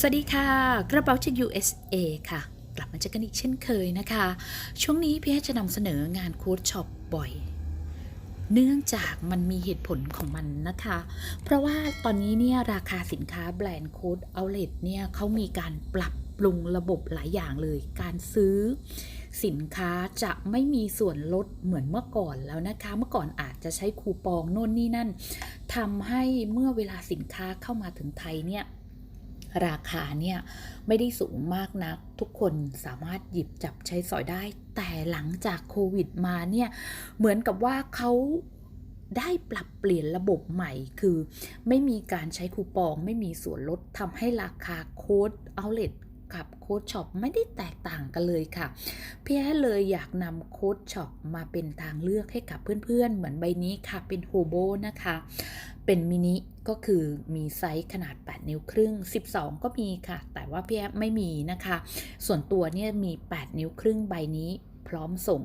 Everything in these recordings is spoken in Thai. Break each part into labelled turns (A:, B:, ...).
A: สวัสดีค่ะ กระเป๋าจาก USA ค่ะ กลับมาเจอกันอีกเช่นเคยนะคะ ช่วงนี้พี่แอจะนำเสนองานค้ดช็อปบ่อย เนื่องจากมันมีเหตุผลของมันนะคะ เพราะว่าตอนนี้เนี่ยราคาสินค้าแบรนด์ค้ดเอาเลทเนี่ยเขามีการปรับปรุงระบบหลายอย่างเลย การซื้อสินค้าจะไม่มีส่วนลดเหมือนเมื่อก่อนแล้วนะคะ เมื่อก่อนอาจจะใช้คูปองโน่นนี่นั่นทำให้เมื่อเวลาสินค้าเข้ามาถึงไทยเนี่ย ราคาเนี่ยไม่ได้สูงมากนัก ทุกคนสามารถหยิบจับใช้สอยได้ แต่หลังจากโควิดมาเนี่ยเหมือนกับว่าเขาได้ปรับเปลี่ยนระบบใหม่คือ ไม่มีการใช้คูปองไม่มีส่วนลดทำให้ราคาโค้ดเอาเลท กับโค้ดช็อปไม่ได้แตกต่างกันเลยค่ะพี่แอเลยอยากนำโค้ดช็อปมาเป็นทางเลือกให้กับเพื่อนๆ เหมือนใบนี้ค่ะ เป็นโฮโบนะคะ เป็นมินิก็คือมีไซส์ขนาด 8 นิ้วครึ่ง 12 ก็มีค่ะ แต่ว่าพี่แอฟไม่มีนะคะ ส่วนตัวเนี่ยมี 8 นิ้วครึ่งใบนี้พร้อมส่ง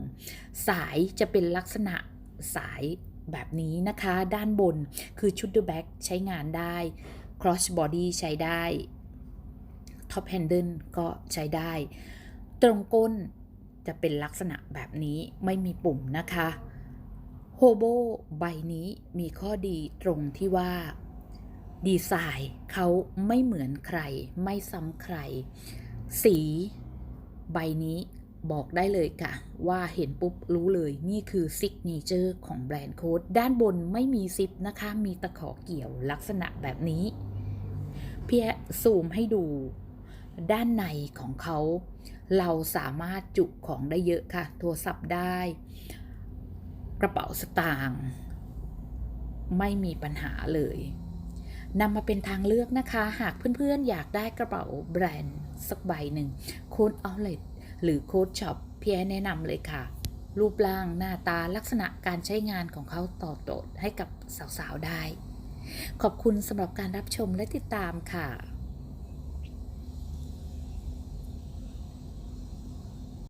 A: สายจะเป็นลักษณะสายแบบนี้นะคะ ด้านบนคือชุดเดอะแบ็กใช้งานได้ cross body ใช้ได้ top handle ก็ใช้ได้ ตรงก้นจะเป็นลักษณะแบบนี้ไม่มีปุ่มนะคะโฮโบใบนี้มีข้อดีตรงที่ว่า ดีไซน์เขาไม่เหมือนใคร ไม่ซ้ำใคร สีใบนี้บอกได้เลยค่ะ ว่าเห็นปุ๊บรู้เลยนี่คือซิกเนเจอร์ของแบรนด์โค้ดด้านบนไม่มีซิปนะคะ มีตะขอเกี่ยวลักษณะแบบนี้ เพียซูมให้ดู ด้านในของเขา เราสามารถจุของได้เยอะค่ะ โทรศัพท์ได้ กระเป๋าสตางค์ไม่มีปัญหาเลยนำมาเป็นทางเลือกนะคะ หากเพื่อนๆ อยากได้กระเป๋าแบรนด์สักใบหนึ่งโค้ดเอาเล t หรือโค้ดช็อปเพียแนะนำเลยค่ะ รูปร่างหน้าตาลักษณะการใช้งานของเขาตอบโจทย์ให้กับสาวๆ ได้ ขอบคุณสำหรับการรับชมและติดตามค่ะ